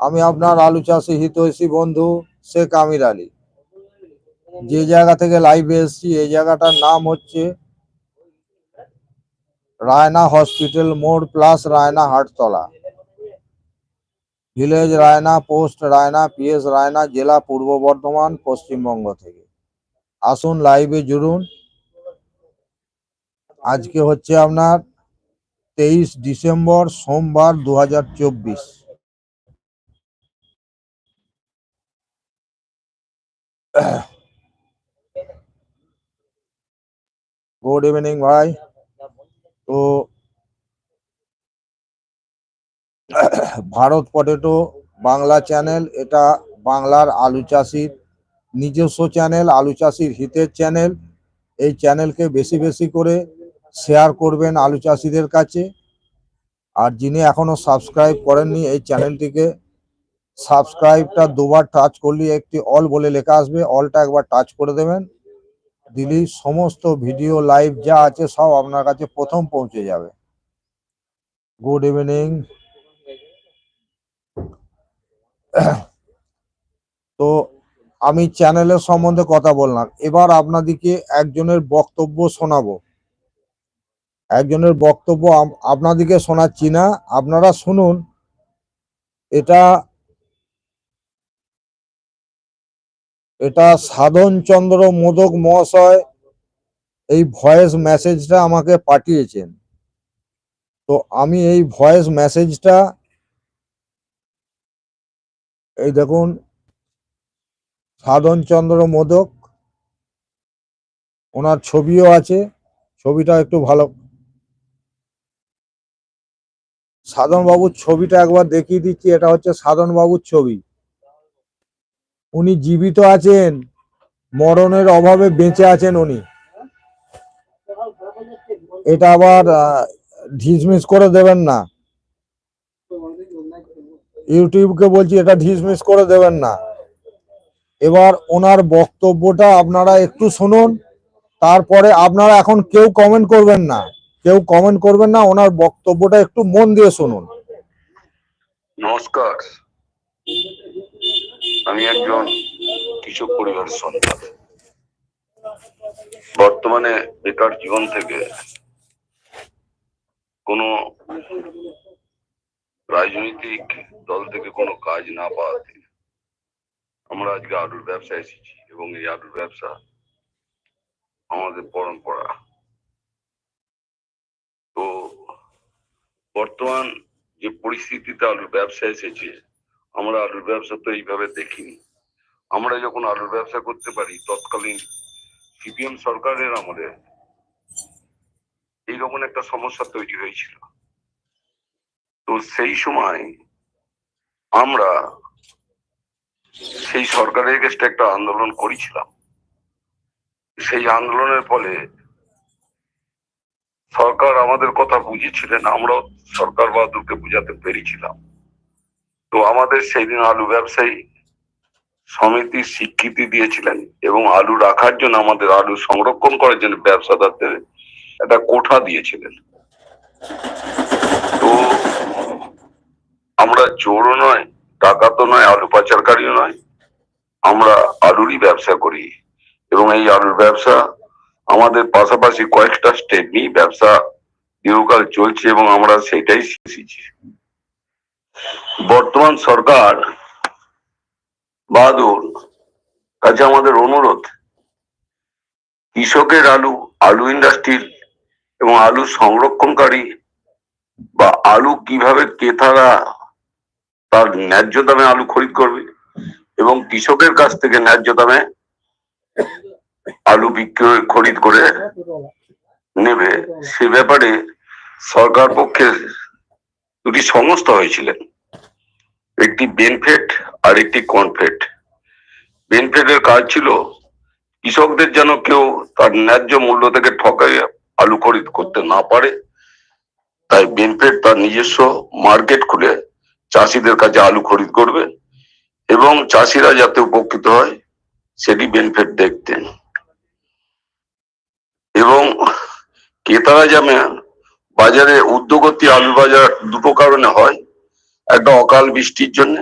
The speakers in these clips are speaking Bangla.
আমি আপনার আলু চাষি হিতৈষী বন্ধু শেখ আমির আলী। যে জায়গা থেকে লাইভে এসেছি, এই জায়গাটার নাম হচ্ছে রায়না হসপিটাল মোড় plus Raina Hattala. Village Raina post Raina PS Raina, জেলা পূর্ব বর্ধমান, পশ্চিমবঙ্গ থেকে। আসুন লাইভে জুড়ুন। আজকে হচ্ছে আপনার তেইশ ডিসেম্বর, সোমবার দু হাজার চব্বিশ। গুড ইভিনিং ভাই তো ভারত পটেটো বাংলা চ্যানেল এটা বাংলার আলু চাষির নিজস্ব চ্যানেল আলু চাষির হিতের চ্যানেল এই চ্যানেলকে বেশি বেশি করে শেয়ার করবেন আলু চাষিদের কাছে আর যিনি এখনও সাবস্ক্রাইব করেননি এই চ্যানেলটিকে সাবস্ক্রাইবটা দুবার টাচ করলে একটি অল বলে লেখা আসবে। অলটা একবার টাচ করে দেবেন। দিলেই সমস্ত ভিডিও লাইভ যা আছে সব আপনার কাছে প্রথম পৌঁছে যাবে। গুড ইভিনিং তো আমি চ্যানেলের সম্বন্ধে কথা বললাম। এবার আপনাদেরকে একজনের বক্তব্য শোনাবো। একজনের বক্তব্য আপনাদেরকে শোনাচ্ছি না। আপনারা শুনুন। এটা এটা সাধন চন্দ্র মোদক মহাশয় এই ভয়েস মেসেজটা আমাকে পাঠিয়েছেন। তো আমি এই ভয়েস মেসেজটা এই দেখুন, সাধন চন্দ্র মোদক, ওনার ছবিও আছে, ছবিটা একটু ভালো। সাধন বাবুর ছবিটা একবার দেখিয়ে দিচ্ছি, এটা হচ্ছে সাধন বাবুর ছবি। উনি জীবিত আছেন, মরণের অভাবে বেঁচে আছেন উনি। এটা আবার ঢিসমিস করে দেবেন না। ইউটিউবকে বলছি, এটা ঢিসমিস করে দেবেন না। এবার ওনার বক্তব্যটা আপনারা একটু শুনুন, তারপরে আপনারা এখন কেউ কমেন্ট করবেন না। কেউ কমেন্ট করবেন না, ওনার বক্তব্যটা একটু মন দিয়ে শুনুন। নমস্কার। আমি একজন কৃষক পরিবারের সন্তান। বর্তমানে বেকার জীবন থেকে কোনো রাজনৈতিক দল থেকে কোনো কাজ না পাওয়াতে আমরা আজকে আলুর ব্যবসা এসেছি এবং এই আলুর ব্যবসা আমাদের পরম্পরা। তো বর্তমান যে পরিস্থিতিতে আলুর ব্যবসা এসেছে আমরা আলুর ব্যবসা তো এইভাবে দেখিনি। আমরা যখন আলুর ব্যবসা করতে পারি, তৎকালীন সিপিএম সরকারের আমলে এইরকম একটা সমস্যা তৈরি হয়েছিল। তো সেই সময় আমরা সেই সরকারের কাছে একটা আন্দোলন করেছিলাম। সেই আন্দোলনের ফলে সরকার আমাদের কথা বুঝেছিলেন, আমরাও সরকার বাহাদুরকে বুঝাতে পেরেছিলাম। তো আমাদের সেই দিন আলু ব্যবসায়ী সমিতির স্বীকৃতি দিয়েছিলেন এবং আলু রাখার জন্য আমাদের আলু সংরক্ষণ করার জন্য ব্যবসাদারদের একটা কোঠা দিয়েছিলেন। তো আমরা চোরও নয় টাকা তো নয়, আলু পাচারকারীও নয়, আমরা আলুরই ব্যবসা করি এবং এই আলুর ব্যবসা আমাদের পাশাপাশি কয়েকটা স্টেপ নিয়ে ব্যবসা দীর্ঘকাল চলছে এবং আমরা সেটাই শিখেছি। বর্তমান সরকার বাহাদুর, কাছে আমাদের অনুরোধ, কৃষকের আলু আলু ইন্ডাস্ট্রির এবং আলু সংরক্ষণকারী বা আলু কীভাবে ক্রেতারা তার ন্যায্য দামে আলু খরিদ করবে এবং কৃষকের কাছ থেকে ন্যায্য দামে আলু বিক্রয়, খরিদ করে নেবে, সে ব্যাপারে সরকার পক্ষে দুটি সংস্থা হয়েছিলেন। একটি বেনফেট আর একটি কনফেট। বেনফেটের কাজ ছিল, কৃষকদের যেন কেউ তার ন্যায্য মূল্য থেকে ঠকাই আলু খরিদ করতে না পারে। তাই বেনফেট তার নিজস্ব মার্কেট খুলে চাষিদের কাছে আলু খরিদ করবে এবং চাষিরা যাতে উপকৃত হয়, সেটি বেনফিট দেখতেন। এবং ক্রেতারা যেমন বাজারে উদ্যোগতি আলু বাজার দুটো কারণে হয়। একটা অকাল বৃষ্টির জন্য,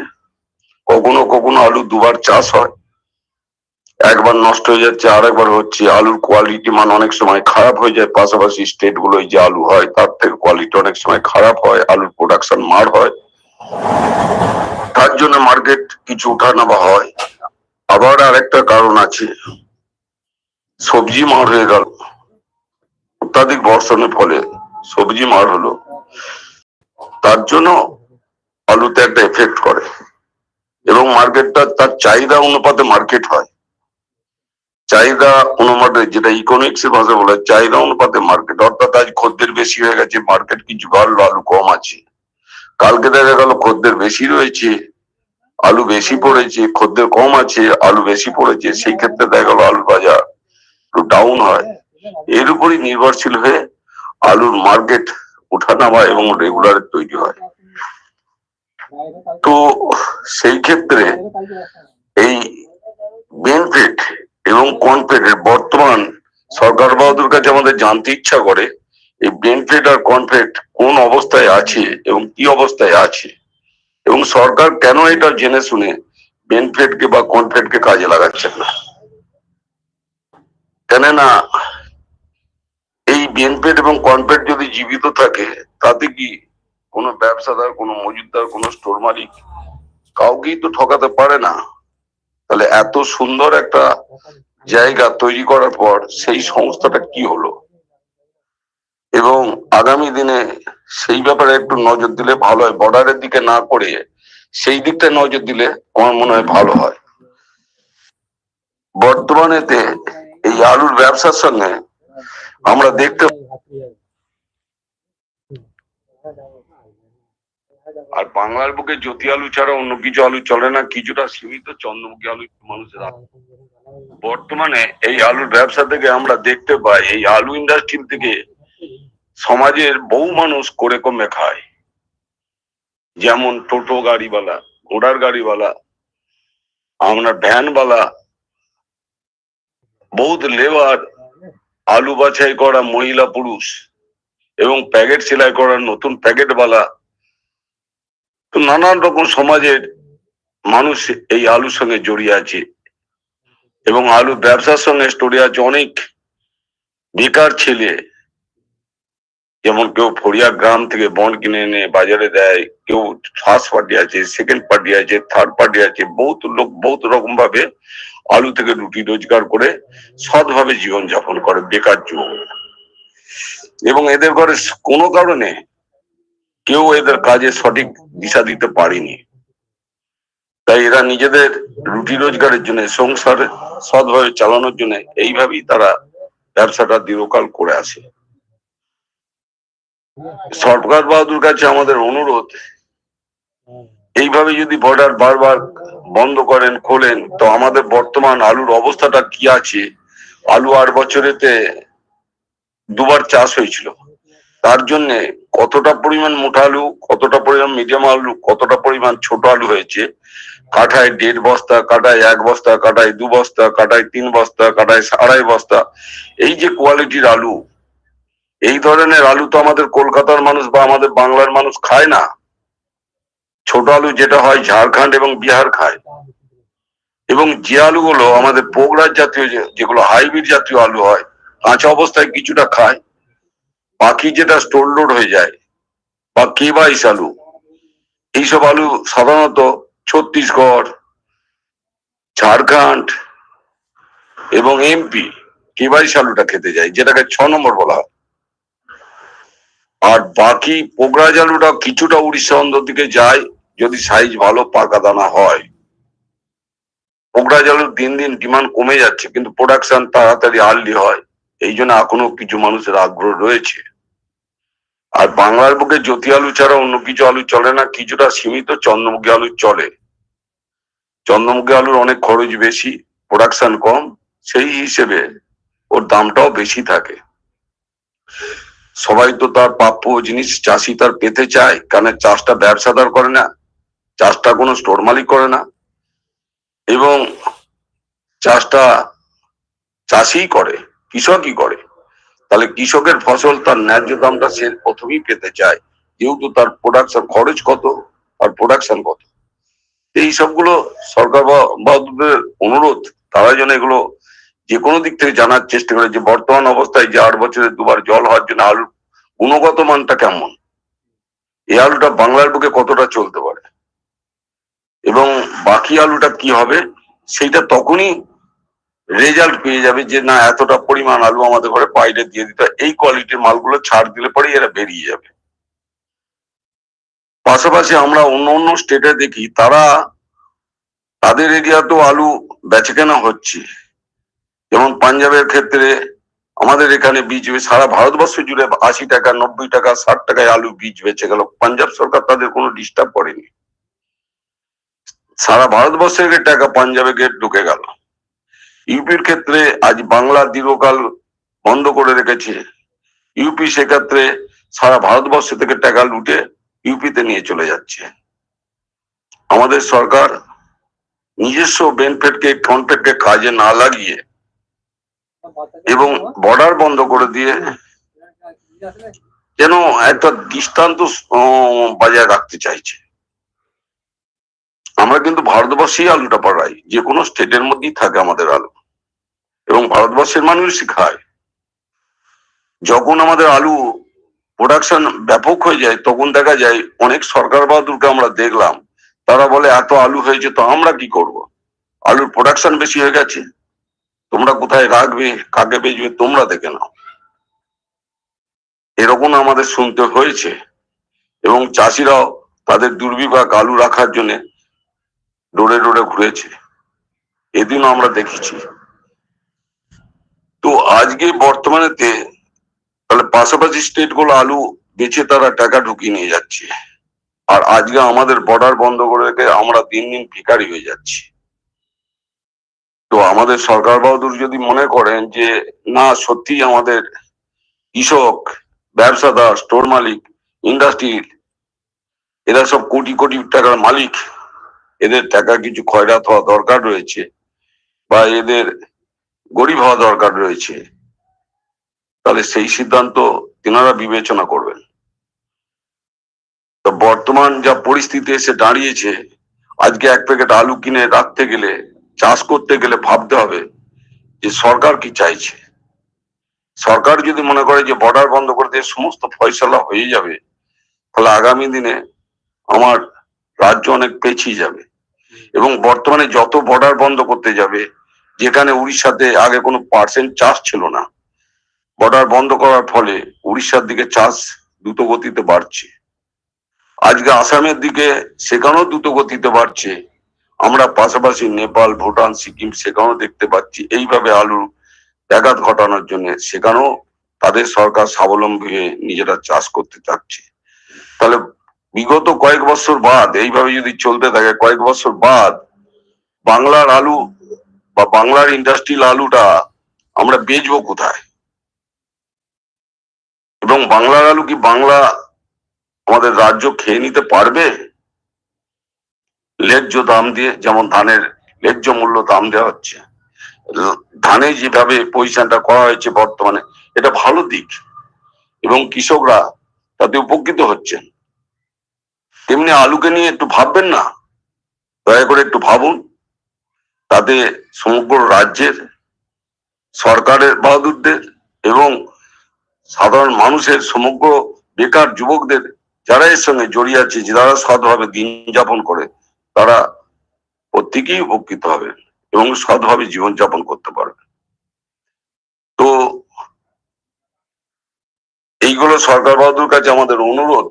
কখনো কখনো আলু দুবার চাষ হয়। একবার নষ্ট হয়ে যাচ্ছে আর একবার হচ্ছে আলুর কোয়ালিটি মান অনেক সময় খারাপ হয়ে যায়। পাশাপাশি স্টেট গুলোয় যে আলু হয়, তার থেকে কোয়ালিটি অনেক সময় খারাপ হয়, আলুর প্রোডাকশন মার হয়। তার জন্য মার্কেট কিছু ওঠানামা হয়। আবার আরেকটা কারণ আছে, সবজি মার হয়ে গেল। অত্যাধিক বর্ষণের ফলে সবজি মার হলো, তার জন্য আলুতে একটা এফেক্ট করে এবং মার্কেটটা তার চাহিদা অনুপাতে মার্কেট হয়। চাহিদা অনুপাতে যেটা ইকোনমিক্স এর ভাষা বলে চাহিদা অনুপাতে মার্কেট অর্থাৎ আজ খদ্দের বেশি হয়ে গেছে মার্কেট কিছু বাড়লো, আলু কম আছে। কালকে দেখা গেল খদ্দের বেশি রয়েছে, আলু বেশি পড়েছে, খদ্দের কম আছে, আলু বেশি পড়েছে, সেই ক্ষেত্রে দেখা গেল আলু বাজার একটু ডাউন হয়। এর উপরই নির্ভরশীল হয়ে আলুর মার্কেট ওঠানামা এবং রেগুলার তৈরি হয়। তো সেই ক্ষেত্রে এই বেনফিট এবং কনফেডের বর্তমান সরকার বাহাদুর কাছে আমাদের জানতে ইচ্ছা করে, এই বেনফিট আর কনফেড কোন অবস্থায় আছে এবং কি অবস্থায় আছে এবং সরকার কেন এটা জেনে শুনে বেনফিটকে বা কনফেডকে কাজে লাগাচ্ছেন না? কেননা এই এবং কনফেড যদি জীবিত থাকে, তাতে কি কোনো ব্যবসাদার, কোনো মজুদার কোনো স্টোর মালিক কাউকেই তো ঠকাতে পারে না? তাহলে এত সুন্দর একটা জায়গা তৈরি করার পর সেই সংস্থাটা কি হলো? এবং আগামী দিনে সেই ব্যাপারে একটু নজর দিলে ভালো হয়। বর্ডারের দিকে না করে সেই দিকটা নজর দিলে আমার মনে হয় ভালো হয়। বর্তমানেতে এই আলুর ব্যবসার সঙ্গে আমরা দেখতে আর বাংলার বুকে জ্যোতি আলু ছাড়া অন্য কিছু আলু চলে না কিছুটা সীমিত চন্দ্রমুখী আলু মানুষের। বর্তমানে এই আলুর ব্যবসা থেকে আমরা দেখতে পাই এই আলু ইন্ডাস্ট্রি থেকে সমাজের বহু মানুষ করে কমে খায় যেমন টোটো গাড়িওয়ালা ঘোড়ার গাড়িওয়ালা আমরা ভ্যানওয়ালা বহুত লেবার আলু বাছাই করা মহিলা পুরুষ এবং প্যাকেট সেলাই করা নতুন প্যাকেটওয়ালা, তো নানান রকম সমাজের মানুষ এই আলুর সঙ্গে জড়িয়ে আছে। এবং আলু ব্যবসার সঙ্গে স্টোরি আছে অনেক বেকার ছেলে। যেমন কেউ ফড়িয়া গ্রাম থেকে বন্ড কিনে এনে বাজারে দেয়, কেউ ফার্স্ট পার্টি আছে সেকেন্ড পার্টি আছে থার্ড পার্টি আছে, বহুত লোক বহুত রকম ভাবে আলু থেকে রুটি রোজগার করে সৎভাবে জীবন যাপন করে, বেকার যুবক। এবং এদের ঘরে কোনো কারণে কেউ এদের কাজে সঠিক দিশা দিতে পারেনি। তাই এরা নিজেদের রুটি রোজগারের জন্য, সংসার সৎভাবে চালানোর জন্য এইভাবেই তারা ব্যবসাটা দীর্ঘকাল করে আসে। সরকার বাহাদুর কাছে আমাদের অনুরোধ এইভাবে যদি বর্ডার বারবার বন্ধ করেন, খোলেন, তো আমাদের বর্তমান আলুর অবস্থাটা কি আছে? আলু আট বছরেতে দুবার চাষ হয়েছিল। তার জন্য কতটা পরিমাণ মোটা আলু, কতটা পরিমাণ মিডিয়াম আলু, কতটা পরিমাণ ছোট আলু হয়েছে? কাঠায় দেড় বস্তা, কাটায় এক বস্তা, কাটায় দু বস্তা, কাটায় তিন বস্তা, কাটায় আড়াই বস্তা। এই যে কোয়ালিটির আলু, এই ধরনের আলু তো আমাদের কলকাতার মানুষ বা আমাদের বাংলার মানুষ খায় না। ছোট আলু যেটা হয় ঝাড়খণ্ড এবং বিহার খায়। এবং যে আলুগুলো আমাদের পোগরাজ জাতীয় যেগুলো হাইব্রিড জাতীয় আলু হয়, কাঁচা অবস্থায় কিছুটা খায়, বাকি যেটা স্টোর লোড হয়ে যায়, বা কে বাইশ আলু, এইসব আলু সাধারণত ছত্তিশগড়, ঝাড়খণ্ড এবং এমপি কে বাইশ আলুটা খেতে যায়, যেটাকে ছ নম্বর বলা হয়। আর বাকি পোগরাজ আলুটা কিছুটা উড়িষ্যা অন্ধর দিকে যায় যদি সাইজ ভালো পাকা দানা হয় পোগরাজ আলুর দিন দিন ডিমান্ড কমে যাচ্ছে, কিন্তু প্রোডাকশন তাড়াতাড়ি আর্লি হয়, এই জন্য এখনও কিছু মানুষের আগ্রহ রয়েছে। আর বাংলার বুকে জ্যোতি আলু ছাড়া অন্য কিছু আলু চলে না, কিছুটা সীমিত চন্দ্রমুখী আলু চলে। চন্দ্রমুখী আলুর অনেক খরচ বেশি প্রোডাকশন কম, সেই হিসেবে ওর দামটাও বেশি থাকে। সবাই তো তার প্রাপ্য জিনিস চাষি তার পেতে চায় কারণ চাষটা ব্যবসাদার করে না? চাষটা কোনো স্টোর মালিক করে না এবং চাষটা চাষিই করে, কৃষকই করে। তাহলে কৃষকের ফসল তার ন্যায্য দামটা সে প্রথমেই পেতে চায়, যেহেতু তার প্রোডাকশন খরচ কত আর প্রোডাকশন কত। এই সবগুলো সরকার বাহাদুরদের অনুরোধ, তারা যেন এগুলো যে কোনো দিক থেকে জানার চেষ্টা করে যে বর্তমান অবস্থায় যে আট বছরে দুবার জল হওয়ার জন্য আলুর গুণগত মানটা কেমন? এই আলুটা বাংলার বুকে কতটা চলতে পারে? এবং বাকি আলুটা কি হবে, সেইটা তখনই রেজাল্ট পেয়ে যাবে যে, না, এতটা পরিমাণ আলু আমাদের ঘরে বাইরে দিয়ে দিতে। এই কোয়ালিটির মালগুলো ছাড় দিলে পরে এরা বেরিয়ে যাবে। পাশাপাশি আমরা অন্য অন্য স্টেটে দেখি, তারা তাদের এরিয়াতেও আলু বেচেকেনা হচ্ছে। যেমন পাঞ্জাবের ক্ষেত্রে আমাদের এখানে বীজ, সারা ভারতবর্ষ জুড়ে আশি টাকা, নব্বই টাকা, ষাট টাকায় আলু বীজ বেচে গেল। পাঞ্জাব সরকার তাদের কোনো ডিস্টার্ব করেনি। সারা ভারতবর্ষের টাকা পাঞ্জাবে গেট ঢুকে গেল। ইউপির ক্ষেত্রে আজ বাংলা দীর্ঘকাল বন্ধ করে রেখেছে। ইউপি সেক্ষেত্রে সারা ভারতবর্ষ থেকে টাকা লুটে ইউপিতে নিয়ে চলে যাচ্ছে। আমাদের সরকার নিজস্ব বেনিফিটকে কন্ট্রাক্টকে কাজে না লাগিয়ে এবং বর্ডার বন্ধ করে দিয়ে যেন একটা দৃষ্টান্ত বজায় রাখতে চাইছে। আমরা কিন্তু ভারতবর্ষেই আলুটা পাড়াই, যে কোনো স্টেটের মধ্যেই থাকে আমাদের আলু। এবং ভারতবর্ষের মানুষই খায় যখন আমাদের আলু প্রোডাকশন ব্যাপক হয়ে যায়, তখন দেখা যায় অনেক সরকার বাহাদুরকে আমরা দেখলাম। তারা বলে, এত আলু হয়েছে তো আমরা কি করব? আলুর প্রোডাকশন বেশি হয়ে গেছে। তোমরা কোথায় রাখবে? কাকে বেচবে? তোমরা দেখে নাও। এরকম আমাদের শুনতে হয়েছে। এবং চাষিরাও তাদের দুর্বিপাক আলু রাখার জন্য ডোরে ডোরে ঘুরেছে। এদিনও আমরা দেখেছি। তো আজকে বর্তমানেতে তাহলে পাশাপাশি স্টেটগুলো আলু বেচে তারা টাকা ঢুকিয়ে নিয়ে যাচ্ছে। আর আজকে আমাদের বর্ডার বন্ধ করে রেখে আমরা দিন দিন ভিখারি হয়ে যাচ্ছি। তো আমাদের সরকার বাহাদুর যদি মনে করেন যে, না সত্যি আমাদের কৃষক, ব্যবসাদার স্টোর মালিক ইন্ডাস্ট্রি এরা সব কোটি কোটি টাকার মালিক এদের টাকা কিছু খয়রাত হওয়া দরকার রয়েছে বা এদের গরিব হওয়া দরকার রয়েছে, তাহলে সেই সিদ্ধান্ত তিনারা বিবেচনা করবেন। তো বর্তমান যা পরিস্থিতি এসে দাঁড়িয়েছে, আজকে এক প্যাকেট আলু কিনে রাখতে গেলে, চাষ করতে গেলে ভাবতে হবে যে সরকার কি চাইছে। সরকার যদি মনে করে যে বর্ডার বন্ধ করে দিয়ে সমস্ত ফয়সলা হয়ে যাবে, তাহলে আগামী দিনে আমার রাজ্য অনেক পেছিয়ে যাবে। এবং বর্তমানে যত বর্ডার বন্ধ করতে যাবে, যেখানে উড়িষ্যাতে আগে কোনো পার্সেন্ট চাষ ছিল না বর্ডার বন্ধ করার ফলে উড়িষ্যার দিকে চাষ দ্রুত গতিতে বাড়ছে। আজকে আসামের দিকে সেখানেও দ্রুত গতিতে বাড়ছে। আমরা পাশাপাশি নেপাল, ভুটান, সিকিম সেখানেও দেখতে পাচ্ছি, এইভাবে আলুর ব্যাঘাত ঘটানোর জন্য সেখানেও তাদের সরকার স্বাবলম্বী হয়ে নিজেরা চাষ করতে চাচ্ছে। তাহলে বিগত কয়েক বছর বাদ, এইভাবে যদি চলতে থাকে, কয়েক বছর বাদ, বাংলার আলু বা বাংলার ইন্ডাস্ট্রিয়াল আলুটা আমরা বেচবো কোথায়? এবং বাংলার আলু কি বাংলা আমাদের রাজ্য খেয়ে নিতে পারবে? ন্যায্য দাম দিয়ে, যেমন ধানের ন্যায্য মূল্য দাম দেওয়া হচ্ছে, ধানে যেভাবে পজিশনটা করা হয়েছে বর্তমানে, এটা ভালো দিক। এবং কৃষকরা তাতে উপকৃত হচ্ছেন। তেমনি আলুকে নিয়ে একটু ভাববেন না। দয়া করে একটু ভাবুন। তাতে সমগ্র রাজ্যের, সরকারের বাহাদুরদের এবং সাধারণ মানুষের সমগ্র বেকার যুবকদের, যারা এর সঙ্গে জড়িয়ে আছে যারা সৎভাবে দিন যাপন করে, তারা প্রত্যেকেই উপকৃত হবেন এবং সৎভাবে জীবনযাপন করতে পারবেন তো এইগুলো সরকার বাহাদুর কাছে আমাদের অনুরোধ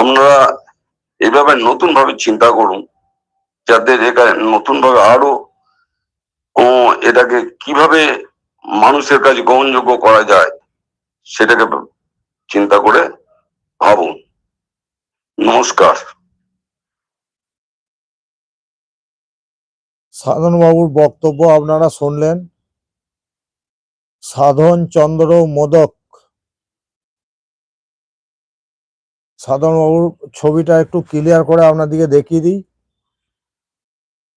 আমরা এভাবে নতুন ভাবে চিন্তা করুন, যাতে এখানে নতুন ভাবে আরও এটাকে কীভাবে মানুষের কাছে গ্রহণযোগ্য করা যায়, সেটাকে চিন্তা করে ভাবুন। নমস্কার। সাধন বাবুর বক্তব্য আপনারা শুনলেন। সাধন চন্দ্র মোদক। সাধনবাবুর ছবিটা একটু ক্লিয়ার করে আপনাদেরকে দেখিয়ে দিই।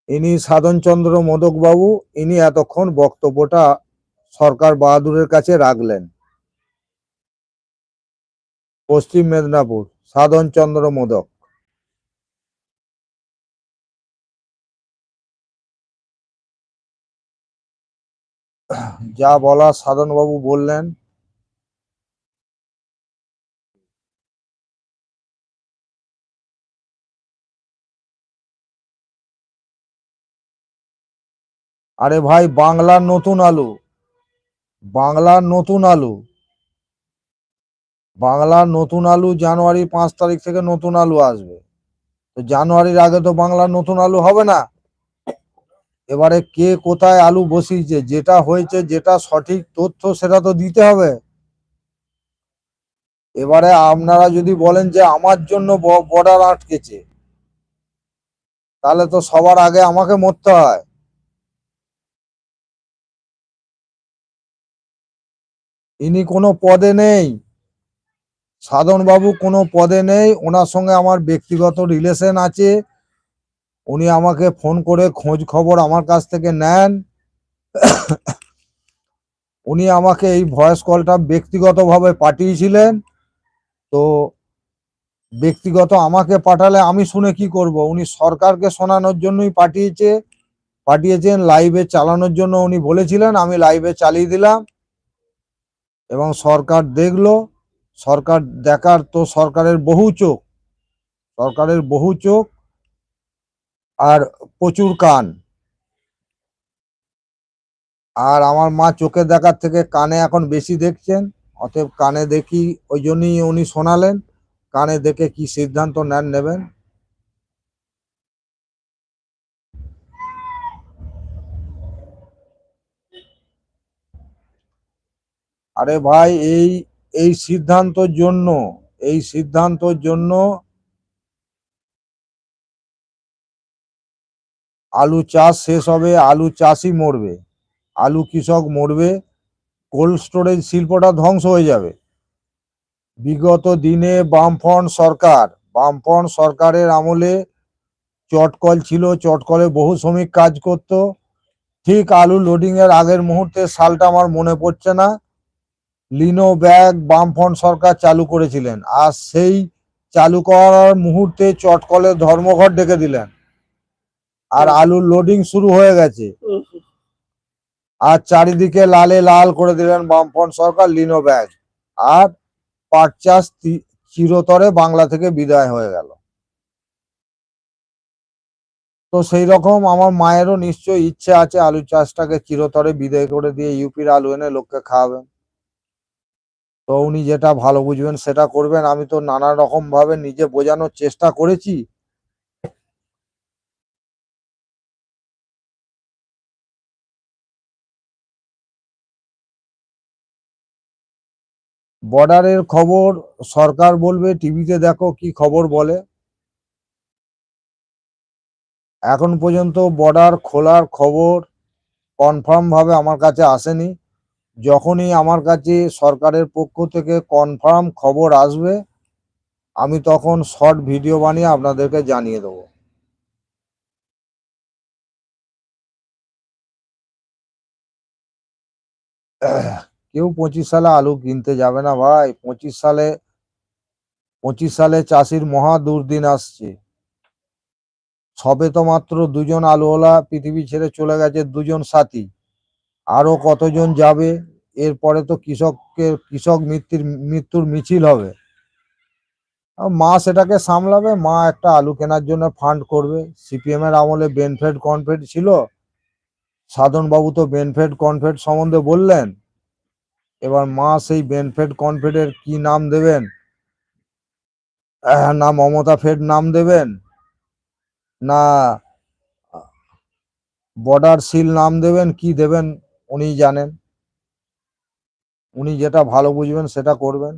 ইনি সাধনচন্দ্র মোদকবাবু, ইনি এতক্ষণ বক্তব্যটা সরকার বাহাদুরের কাছে রাখলেন। পশ্চিম মেদিনীপুর, সাধনচন্দ্র মোদক। যা বলা সাধনবাবু বললেন। আরে ভাই, বাংলার নতুন আলু। বাংলার নতুন আলু। বাংলার নতুন আলু জানুয়ারি পাঁচ তারিখ থেকে নতুন আলু আসবে। তো জানুয়ারির আগে তো বাংলার নতুন আলু হবে না। এবারে কে কোথায় আলু বসিয়েছে, যেটা হয়েছে, যেটা সঠিক তথ্য সেটা তো দিতে হবে। এবারে আপনারা যদি বলেন যে আমার জন্য বর্ডার আটকেছে, তাহলে তো সবার আগে আমাকে মরতে হয়। ইনি কোনো পদে নেই। সাধনবাবু কোনো পদে নেই। ওনার সঙ্গে আমার ব্যক্তিগত রিলেশন আছে। উনি আমাকে ফোন করে খোঁজ খবর আমার কাছ থেকে নেন। উনি আমাকে এই ভয়েস কলটা ব্যক্তিগতভাবে পাঠিয়েছিলেন। তো ব্যক্তিগত আমাকে পাঠালে আমি শুনে কি করব? উনি সরকারকে শোনানোর জন্যই পাঠিয়েছে। পাঠিয়েছেন লাইভে চালানোর জন্য উনি বলেছিলেন, আমি লাইভে চালিয়ে দিলাম। এবং সরকার দেখল, সরকার দেখার তো সরকারের বহু চোখ, সরকারের বহু চোখ আর প্রচুর কান। আর আমার মা চোখে দেখার থেকে কানে এখন বেশি দেখছেন, অতএব কানে দেখি, ওই জন্যই উনি শোনালেন, কানে দেখে কি সিদ্ধান্ত নেন নেবেন। আরে ভাই, এই এই সিদ্ধান্তর জন্য, এই সিদ্ধান্তর জন্য আলু চাষ শেষ হবে, আলু চাষই মরবে। আলু কৃষক মরবে, কোল্ড স্টোরেজ শিল্পটা ধ্বংস হয়ে যাবে। বিগত দিনে বামফ্রন্ট সরকার, বামফ্রন্ট সরকারের আমলে চটকল ছিল, চটকলে বহু শ্রমিক কাজ করত। ঠিক আলু লোডিং এর আগের মুহূর্তে সালটা আমার মনে পড়ছে না। লিনো ব্যাগ, বামফ্রন্ট সরকার চালু করেছিলেন। আর সেই চালু করার মুহূর্তে চটকলের ধর্মঘট ডেকে দিলেন। আর আলুর লোডিং শুরু হয়ে গেছে। আর চারিদিকে লালে লাল করে দিলেন বামফ্রন্ট সরকার লিনো ব্যাগ। আর পাট চাষ চিরতরে বাংলা থেকে বিদায় হয়ে গেল। তো সেই রকম আমার মায়েরও নিশ্চয়ই ইচ্ছে আছে আলু চাষটাকে চিরতরে বিদায় করে দিয়ে ইউপির আলু এনে লোককে খাওয়াবেন। তো উনি যেটা ভালো বুঝবেন সেটা করবেন। আমি তো নানা রকম ভাবে নিজে বোঝানোর চেষ্টা করেছি। বর্ডারের খবর সরকার বলবে, টিভিতে দেখো কি খবর বলে। এখন পর্যন্ত বর্ডার খোলার খবর কনফার্ম ভাবে আমার কাছে আসেনি। যখনই আমার কাছে সরকারের পক্ষ থেকে কনফার্ম খবর আসবে, আমি তখন শর্ট ভিডিও বানিয়ে আপনাদেরকে জানিয়ে দেবো। কেউ পঁচিশ সালে আলু কিনতে যাবে না ভাই। পঁচিশ সালে পঁচিশ সালে চাষির মহা দুর্দিন আসছে। সবে তো মাত্র দুজন আলুওয়ালা পৃথিবী ছেড়ে চলে গেছে, দুজন সাথী। আরও কতজন যাবে? এরপরে তো কৃষকের, কৃষক মৃত্যুর মৃত্যুর মিছিল হবে। মা সেটাকে সামলাবে, মা একটা আলু কেনার জন্য ফান্ড করবে। সিপিএম এর আমলে বেনফেড কনফেড ছিল। সাধন বাবু তো বেনফেড কনফেড সম্বন্ধে বললেন। এবার মা সেই বেনফেড কনফেডের কি নাম দেবেন? না মমতা ফেড নাম দেবেন? না বর্ডার সিল নাম দেবেন, কি দেবেন উনি জানেন। উনি যেটা ভালো বুঝবেন, সেটা করবেন।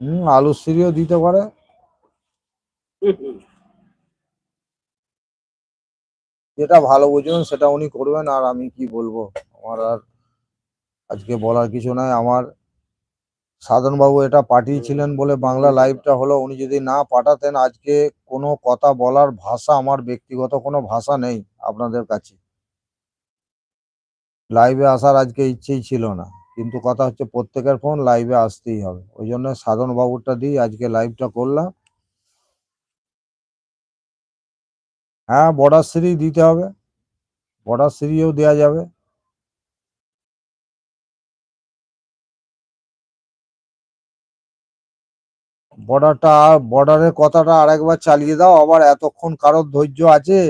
হম, আলু সিরিও দিতে পারে। যেটা ভালো বুঝবেন, সেটা উনি করবেন, আর আমি কি বলব? আমার আর আজকে বলার কিছু নাই। আমার সাধনবাবু এটা পাঠিয়েছিলেন বলে বাংলা লাইভটা হলো, উনি যদি না পাঠাতেন আজকে কোনো কথা বলার ভাষা আমার ব্যক্তিগত কোনো ভাষা নেই আপনাদের কাছে। লাইভে আসার আজকে ইচ্ছেই ছিল না, কিন্তু কথা হচ্ছে প্রত্যেকের ফোন লাইভে আসতেই হবে। ওই জন্য সাধন বাবুরটা দিই, আজকে লাইভটা করলাম। হ্যাঁ বর্ডার সিরি দিতে হবে। বর্ডার সিরিও দেওয়া যাবে। বর্ডারটা, বর্ডারের কথাটা আরেকবার চালিয়ে দাও, আবার এতক্ষণ কারোর ধৈর্য আছে?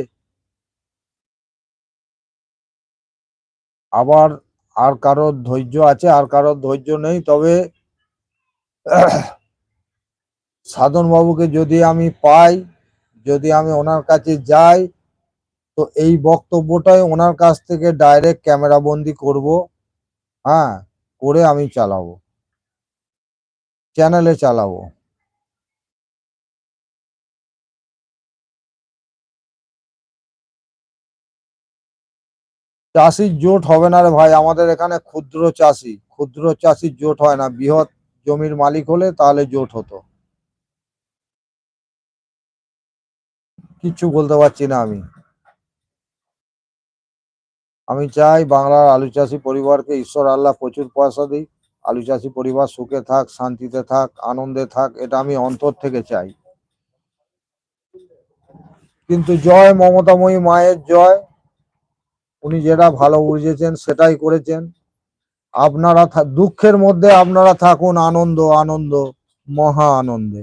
আবার আর কারোর ধৈর্য আছে, আর কারোর ধৈর্য নেই, তবে সাধন বাবুকে যদি আমি পাই, যদি আমি ওনার কাছে যাই, তো এই বক্তব্যটাই ওনার কাছ থেকে ডাইরেক্ট ক্যামেরা বন্দি করব হ্যাঁ করে আমি চালাবো। চ্যানেলে চালাবো। চাষির জোট হবে না রে ভাই। আমাদের এখানে ক্ষুদ্র চাষি। ক্ষুদ্র চাষির জোট হয় না। বৃহৎ জমির মালিক হলে তাহলে জোট হতো। কিচ্ছু বলতে পারছি না আমি। আমি চাই বাংলার আলু চাষি পরিবারকে ঈশ্বর আল্লাহ প্রচুর পয়সা দিই আলু চাষি পরিবার সুখে থাক, শান্তিতে থাক, আনন্দে থাক, এটা আমি অন্তর থেকে চাই। কিন্তু জয় মমতাময়ী মায়ের জয়। উনি যেটা ভালো বুঝেছেন, সেটাই করেছেন। আপনারা দুঃখের মধ্যে আপনারা থাকুন, আনন্দ আনন্দ, মহা আনন্দে।